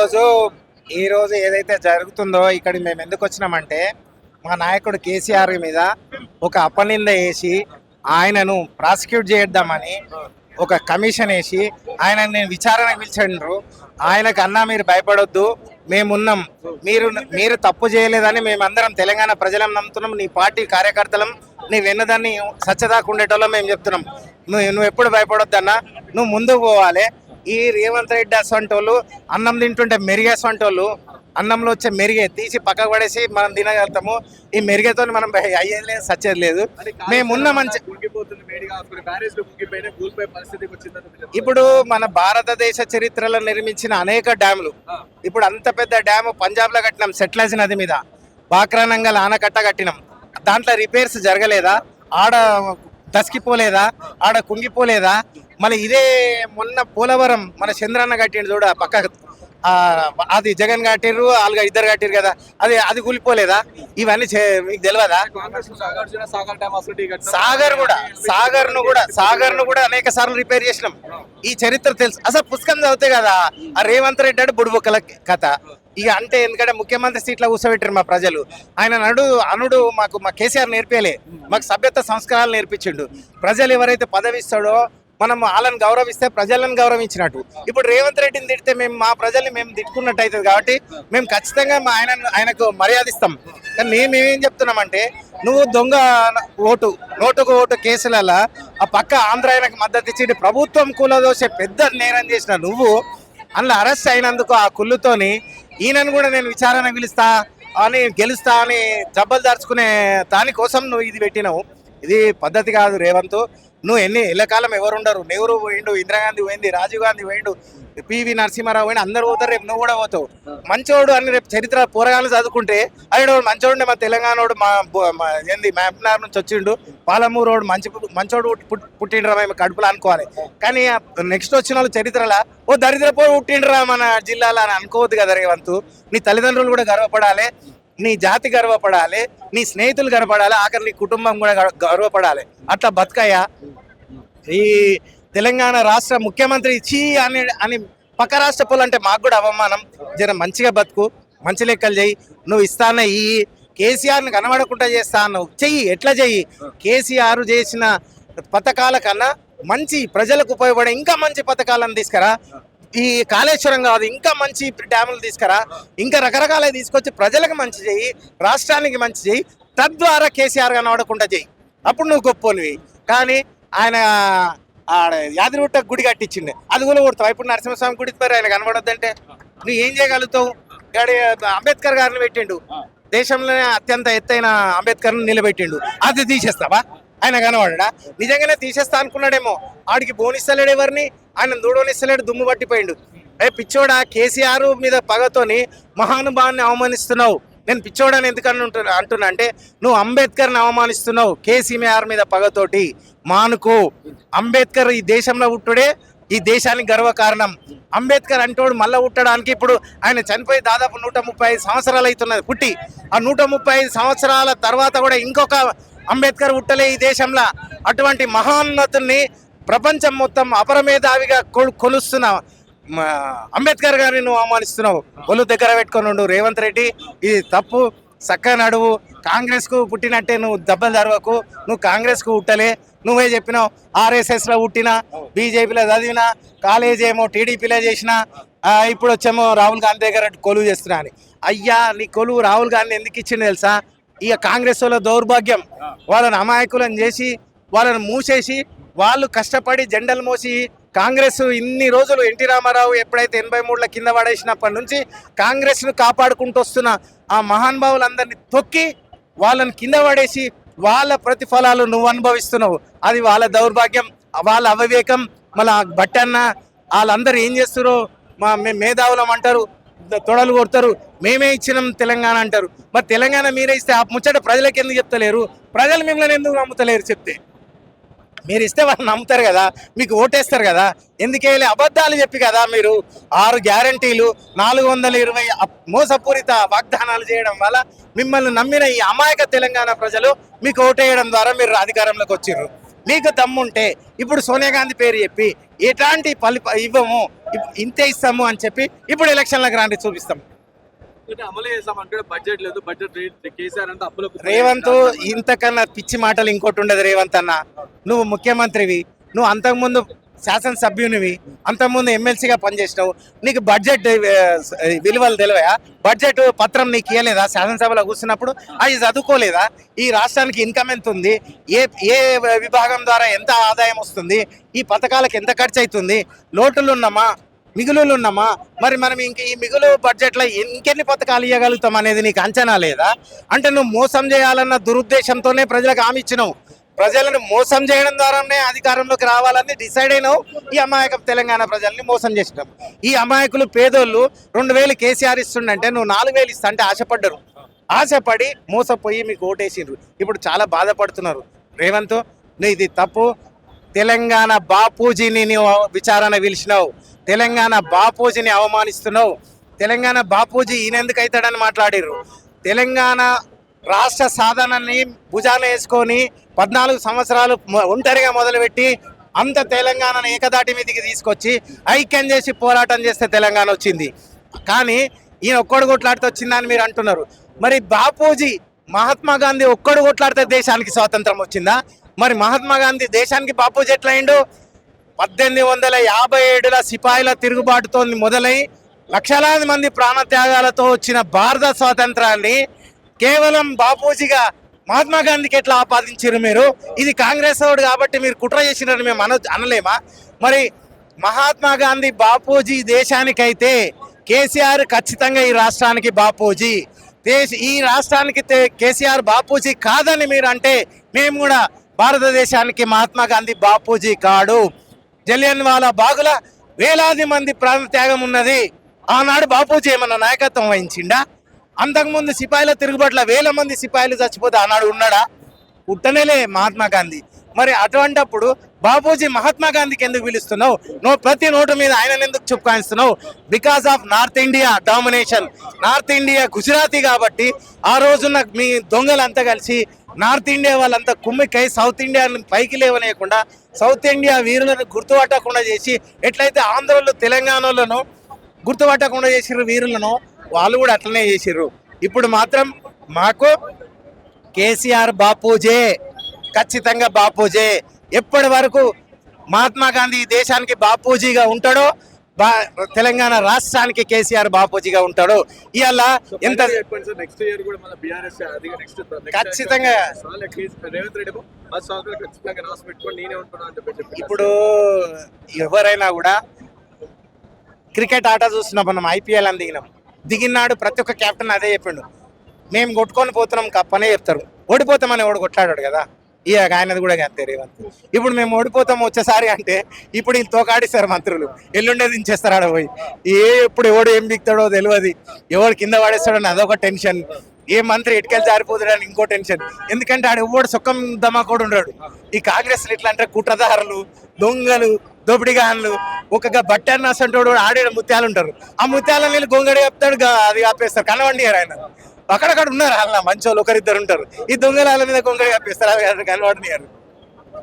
రోజు ఈ రోజు ఏదైతే జరుగుతుందో ఇక్కడ మేము ఎందుకు వచ్చినామంటే మా నాయకుడు కేసీఆర్ మీద ఒక అపనింద వేసి ఆయనను ప్రాసిక్యూట్ చేద్దామని ఒక కమిషన్ వేసి ఆయన నేను విచారణ పిలిచిండ్రు. ఆయనకు అన్నా మీరు భయపడొద్దు. మేమున్నాం. మీరు మీరు తప్పు చేయలేదని మేమందరం తెలంగాణ ప్రజలం నమ్ముతున్నాం. నీ పార్టీ కార్యకర్తలం నీ వెన్నదాన్ని సచ్చదాకుండేటోళ్ళం మేము చెప్తున్నాం. నువ్వు నువ్వు ఎప్పుడు భయపడొద్దన్నా. నువ్వు ముందుకు పోవాలి. ఈ రేవంత్ రెడ్డి అసంటి వాళ్ళు అన్నం తింటుంటే మెరిగే అసంటి వాళ్ళు అన్నంలో వచ్చే మెరిగే తీసి పక్కకు పడేసి మనం తినగలుగుతాము. ఈ మెరిగేతో మనం అయ్యేది లేదు సచ్చేది లేదు. మేమున్న మంచి. ఇప్పుడు మన భారతదేశ చరిత్రలో నిర్మించిన అనేక డ్యాములు. ఇప్పుడు అంత పెద్ద డ్యాము పంజాబ్లో కట్టినాం సెట్లజ్ నది మీద. బాక్రానంగల్ ఆనకట్ట కట్టినాం. దాంట్లో రిపేర్స్ జరగలేదా? ఆడ దసికిపోలేదా? ఆడ కుంగిపోలేదా? మళ్ళీ ఇదే మొన్న పోలవరం మన చంద్రన్న కట్టిండు చూడ పక్క అది జగన్ కట్టిర్రు వాళ్ళగా ఇద్దరు కట్టిరు కదా. అది అది కూలిపోలేదా? ఇవన్నీ మీకు తెలియదా సాగర్ కూడా సాగర్ను కూడా సాగర్ను కూడా అనేక సార్లు రిపేర్ చేసినాం. ఈ చరిత్ర తెలుసు. అసలు పుస్తకం చదివితే కదా ఆ రేవంత్ రెడ్డి అంటే బుడిబొక్కల కథ. ఇక అంటే ఎందుకంటే ముఖ్యమంత్రి సీట్లో కూర్చోబెట్టారు మా ప్రజలు. ఆయన నడు అనుడు మాకు మా కేసీఆర్ నేర్పేలే. మాకు సభ్యత సంస్కారాలు నేర్పించిండు. ప్రజలు ఎవరైతే పదవి ఇస్తాడో మనం వాళ్ళని గౌరవిస్తే ప్రజలను గౌరవించినట్టు. ఇప్పుడు రేవంత్ రెడ్డిని తిడితే మేము మా ప్రజల్ని మేము తిట్టుకున్నట్టు అవుతుంది కాబట్టి మేము ఖచ్చితంగా మా ఆయన ఆయనకు మర్యాదిస్తాం కానీ మేము ఏం చెప్తున్నామంటే నువ్వు దొంగ ఓటు నోటుకు ఓటు కేసులలో ఆ పక్క ఆంధ్ర ఆయనకు మద్దతు ఇచ్చి ప్రభుత్వం కూలదోసే పెద్ద నేరం చేసిన నువ్వు అందులో అరెస్ట్ అయినందుకు ఆ కుళ్ళుతోని ఈయనను కూడా నేను విచారణ పిలుస్తా అని గెలుస్తా అని జబ్బలు దాచుకునే దానికోసం నువ్వు ఇది పెట్టినావు. ఇది పద్ధతి కాదు రేవంత్. నువ్వు ఎన్ని ఎల్లకాలం ఎవరు ఉండరు? నెహ్రూ పోయిండు ఇందిరాగాంధీ పోయింది రాజీవ్ గాంధీ పోయిండు పివి నరసింహారావు పోయిండు అందరు పోతారు రేపు నువ్వు కూడా పోతావు. మంచోడు అని రేపు చరిత్ర పోరగాలు చదువుకుంటే ఆయన మంచోడు మా తెలంగాణోడు మా మా ఏంది మహబూబ్నగర్ నుంచి వచ్చిండు. పాలమూరోడు మంచి మంచోడు పుట్టిండ్రా మేము కడుపులో అనుకోవాలి. కానీ నెక్స్ట్ వచ్చిన వాళ్ళు చరిత్రలో ఓ దరిద్రపో పుట్టిండ్రా మన జిల్లాలో అని అనుకోవద్దు కదా రేవంత్. నీ తల్లిదండ్రులు కూడా గర్వపడాలి. నీ జాతి గర్వపడాలి నీ స్నేహితులు గర్వపడాలి ఆఖరి నీ కుటుంబం కూడా గర్వపడాలి. అట్లా బతకయ్యా. ఈ తెలంగాణ రాష్ట్ర ముఖ్యమంత్రి చీ అని అని పక్క రాష్ట్ర పోలంటే మాకు కూడా అవమానం. జర మంచిగా బతుకు మంచి లెక్కలు చెయ్యి. నువ్వు ఇస్తాన ఈ కేసీఆర్ని కనబడకుండా చేస్తా అన్నావు. చెయ్యి ఎట్లా చెయ్యి? కేసీఆర్ చేసిన పథకాల కన్నా మంచి ప్రజలకు ఉపయోగపడే ఇంకా మంచి పథకాలను తీసుకురా. ఈ కాళేశ్వరం కాదు ఇంకా మంచి డ్యాములు తీసుకురా. ఇంకా రకరకాల తీసుకొచ్చి ప్రజలకు మంచి చెయ్యి రాష్ట్రానికి మంచి చెయ్యి తద్వారా కేసీఆర్ కనబడకుండా చెయ్యి అప్పుడు నువ్వు గొప్పనివి. కానీ ఆయన ఆడ యాదిరిగుట్ట గుడి కట్టించిండు. అది కూడా కొడతావు? ఇప్పుడు నరసింహస్వామి గుడి మరి ఆయన కనబడొద్దంటే. నువ్వు ఏం చేయగలుగుతావు? గాడి అంబేద్కర్ గారిని పెట్టిండు. దేశంలోనే అత్యంత ఎత్తైన అంబేద్కర్ని నిలబెట్టిండు. అది తీసేస్తావా? ఆయన కనవాడా నిజంగానే తీసేస్తా అనుకున్నాడేమో. ఆడికి బోనిస్తలేడు ఎవరిని? ఆయన దూడోనిస్తలేడు దుమ్ము పట్టిపోయిండు. ఏ పిచ్చోడా కేసీఆర్ మీద పగతోని మహానుభావాన్ని అవమానిస్తున్నావు. నేను పిచ్చోడని ఎందుకని ఉంటున్నా అంటున్నా అంటే నువ్వు అంబేద్కర్ని అవమానిస్తున్నావు. కేసీఆర్ మీద పగతోటి. మానుకో. అంబేద్కర్ ఈ దేశంలో పుట్టుడే ఈ దేశానికి గర్వకారణం. అంబేద్కర్ అంటోడు మళ్ళీ పుట్టడానికి ఇప్పుడు ఆయన చనిపోయి దాదాపు నూట ముప్పై ఐదు సంవత్సరాలు అవుతున్నది. పుట్టి ఆ నూట ముప్పై ఐదు సంవత్సరాల తర్వాత కూడా ఇంకొక అంబేద్కర్ ఉట్టలే ఈ దేశంలో అటువంటి మహోన్నతుల్ని ప్రపంచం మొత్తం అపరమేధావిగా కొలు- కొలుస్తున్న అంబేద్కర్ గారిని నువ్వు అవమానిస్తున్నావు. ఒళ్ళు దగ్గర పెట్టుకొని ఉండు. రేవంత్ రెడ్డి ఇది తప్పు చక్కగా నడువు. కాంగ్రెస్కు పుట్టినట్టే నువ్వు దెబ్బలు జరగకు నువ్వు కాంగ్రెస్కు ఉట్టలే. పుట్టలే నువ్వే చెప్పినావు ఆర్ఎస్ఎస్లో పుట్టినా బీజేపీలో చదివినా కాలేజ్ ఏమో టీడీపీలో చేసినా ఇప్పుడు వచ్చేమో రాహుల్ గాంధీ దగ్గర కొలువు చేస్తున్నా అని. అయ్యా నీ కొలువు రాహుల్ గాంధీ ఎందుకు ఇచ్చింది తెలుసా? ఇక కాంగ్రెస్ వాళ్ళ దౌర్భాగ్యం. వాళ్ళని అమాయకులను చేసి వాళ్ళని మూసేసి వాళ్ళు కష్టపడి జెండలు మోసి కాంగ్రెస్ ఇన్ని రోజులు ఎన్టీ రామారావు ఎప్పుడైతే ఎనభై మూడుల కింద పడేసినప్పటి నుంచి కాంగ్రెస్ను కాపాడుకుంటూ వస్తున్న ఆ మహానుభావులందరినీ తొక్కి వాళ్ళని కింద పడేసి వాళ్ళ ప్రతిఫలాలు నువ్వు అనుభవిస్తున్నావు. అది వాళ్ళ దౌర్భాగ్యం వాళ్ళ అవివేకం. మళ్ళీ బట్టన్న వాళ్ళందరూ ఏం చేస్తారో మా మేము మేధావులం అంటారు. తొడలు కొడతారు. మేమే ఇచ్చినాం తెలంగాణ అంటారు. మరి తెలంగాణ మీరే ఇస్తే ఆ ముచ్చట ప్రజలకు ఎందుకు చెప్తలేరు? ప్రజలు మిమ్మల్ని ఎందుకు నమ్ముతలేరు చెప్తే? మీరు ఇస్తే వాళ్ళు నమ్ముతారు కదా మీకు ఓటేస్తారు కదా. ఎందుకే అబద్ధాలు చెప్పి కదా మీరు ఆరు గ్యారంటీలు నాలుగు వందల ఇరవై మోసపూరిత వాగ్దానాలు చేయడం వల్ల మిమ్మల్ని నమ్మిన ఈ అమాయక తెలంగాణ ప్రజలు మీకు ఓటేయడం ద్వారా మీరు అధికారంలోకి వచ్చిర్రు. మీకు దమ్ముంటే ఇప్పుడు సోనియా గాంధీ పేరు చెప్పి ఎలాంటి పలి ఇవ్వము? ఇంతే ఇస్తాము అని చెప్పి ఇప్పుడు ఎలక్షన్లకు రాండి చూపిస్తాం. రేవంత్ ఇంతకన్నా పిచ్చి మాటలు ఇంకోటి ఉండదు రేవంత్ అన్న. నువ్వు ముఖ్యమంత్రివి. నువ్వు అంతకుముందు శాసనసభ్యునివి అంతకుముందు ఎమ్మెల్సీగా పనిచేసినావు. నీకు బడ్జెట్ విలువలు తెలివయా? బడ్జెట్ పత్రం నీకు ఇవ్వలేదా శాసనసభలో కూర్చున్నప్పుడు అది చదువుకోలేదా? ఈ రాష్ట్రానికి ఇన్కమ్ ఎంత ఉంది? ఏ ఏ విభాగం ద్వారా ఎంత ఆదాయం వస్తుంది? ఈ పథకాలకు ఎంత ఖర్చు అవుతుంది లోటులు ఉన్నామా? మిగులులు ఉన్నామా? మరి మనం ఇంక ఈ మిగులు బడ్జెట్లో ఇంకెన్ని పథకాలు ఇవ్వగలుగుతాం అనేది నీకు అంచనా లేదా? అంటే నువ్వు మోసం చేయాలన్న దురుద్దేశంతోనే ప్రజలకు హామీ ఇచ్చినావు. ప్రజలను మోసం చేయడం ద్వారానే అధికారంలోకి రావాలని డిసైడ్ అయినావు. ఈ అమాయకం తెలంగాణ ప్రజల్ని మోసం చేసినాం. ఈ అమాయకులు పేదోళ్ళు రెండు వేలు కేసీఆర్ ఇస్తుండంటే నువ్వు నాలుగు వేలు ఇస్తా అంటే ఆశపడ్డరు. ఆశపడి మోసపోయి మీకు ఓటేసిండ్రు. ఇప్పుడు చాలా బాధపడుతున్నారు. రేవంత్ నువ్వు ఇది తప్పు. తెలంగాణ బాపూజీని నువ్వు విచారణ పిలిచినావు. తెలంగాణ బాపూజీని అవమానిస్తున్నావు. తెలంగాణ బాపూజీ ఈయనెందుకు అవుతాడని మాట్లాడిర్రు? తెలంగాణ రాష్ట్ర సాధనని భుజాన వేసుకొని పద్నాలుగు సంవత్సరాలు ఒంటరిగా మొదలుపెట్టి అంత తెలంగాణను ఏకదాటి మీదకి తీసుకొచ్చి ఐక్యం చేసి పోరాటం చేస్తే తెలంగాణ వచ్చింది. కానీ ఈయన ఒక్కడు కొట్లాడితే వచ్చిందని మీరు అంటున్నారు. మరి బాపూజీ మహాత్మా గాంధీ ఒక్కడు కొట్లాడితే దేశానికి స్వాతంత్రం వచ్చిందా? మరి మహాత్మా గాంధీ దేశానికి బాపూజీ ఎట్లయిండు? పద్దెనిమిది వందల యాభై ఏడుల సిపాయిల తిరుగుబాటుతో మొదలై లక్షలాది మంది ప్రాణత్యాగాలతో వచ్చిన భారత స్వాతంత్రాన్ని కేవలం బాపూజీగా మహాత్మా గాంధీకి ఎట్లా ఆపాదించారు మీరు? ఇది కాంగ్రెస్ వాడు కాబట్టి మీరు కుట్ర చేసినారని మేము అన అనలేమా? మరి మహాత్మా గాంధీ బాపూజీ దేశానికైతే కేసీఆర్ ఖచ్చితంగా ఈ రాష్ట్రానికి బాపూజీ. దేశ ఈ రాష్ట్రానికి తే- కేసీఆర్ బాపూజీ కాదని మీరు అంటే మేము కూడా భారతదేశానికి మహాత్మా గాంధీ బాపూజీ కాడు. జలియన్ వాలా బాగుల వేలాది మంది ప్రాణ త్యాగం ఉన్నది. ఆనాడు బాపూజీ ఏమన్నా నాయకత్వం వహించిండా? అంతకుముందు సిపాయిల తిరుగుబాట్ల వేల మంది సిపాయిలు చచ్చిపోతే ఆనాడు ఉన్నాడా? పుట్టనేలే మహాత్మా గాంధీ. మరి అటువంటప్పుడు బాపూజీ మహాత్మా గాంధీకి ఎందుకు పిలుస్తున్నావు? నువ్వు ప్రతి నోటు మీద ఆయన ఎందుకు చెప్పుకాయిస్తున్నావు? Because of north India domination north India Gujarati కాబట్టి ఆ రోజున మీ దొంగలంతా కలిసి నార్త్ ఇండియా వాళ్ళంతా కుమ్మికై సౌత్ ఇండియాని పైకి లేవనేయకుండా సౌత్ ఇండియా వీరులను గుర్తుపట్టకుండా చేసి ఎట్లయితే ఆంధ్రలో తెలంగాణలోనూ గుర్తుపట్టకుండా చేసిన వీరులను వాళ్ళు కూడా అట్లనే చేసిర్రు. ఇప్పుడు మాత్రం మాకు కేసీఆర్ బాపూజే ఖచ్చితంగా బాపూజే ఎప్పటి వరకు మహాత్మా గాంధీ దేశానికి బాపూజీగా ఉంటాడో బా తెలంగాణ రాష్ట్రానికి కేసీఆర్ బాపూజీగా ఉంటాడో ఇవాళ ఎంత ఖచ్చితంగా. ఇప్పుడు ఎవరైనా కూడా క్రికెట్ ఆట చూస్తున్నాం మనం ఐపీఎల్ అని దిగినాం. దిగినాడు ప్రతి ఒక్క కెప్టెన్ అదే చెప్పిండు. మేము కొట్టుకొని పోతున్నాం కప్పనే చెప్తారు. ఓడిపోతామని ఓడి కొట్లాడాడు కదా? ఇక ఆయనది కూడా అంతే రేవంత్. ఇప్పుడు మేము ఓడిపోతాం వచ్చేసారి అంటే ఇప్పుడు వీళ్ళు తోకాడిస్తారు మంత్రులు. ఎల్లుండే దించేస్తారు ఆడ పోయి. ఏ ఎప్పుడు ఎవడు ఏం బిక్తాడో తెలియదు ఎవడు కింద పడేస్తాడని అదొక టెన్షన్. ఏ మంత్రి ఇటుకెళ్ళి జారిపోతాడని ఇంకో టెన్షన్. ఎందుకంటే ఆడ ఎవడు సుఖం దమాకోడు ఉన్నాడు ఈ కాంగ్రెస్ ఇట్లా అంటే కుట్రదారులు దొంగలు దోపిడిగాన్లు ఒక బట్టర్ అసంటోడు ఆడే ముత్యాలు ఉంటారు ఆ ముత్యాలను వీళ్ళు గొంగడి చెప్తాడు అది ఆపేస్తారు. కనవండి ఆయన. అక్కడక్కడ ఉన్నారు అలా వాళ్ళు ఒకరిద్దరు ఉంటారు ఈ దొంగల మీద గొంగడి కప్పేస్తారు అది కనబడినారు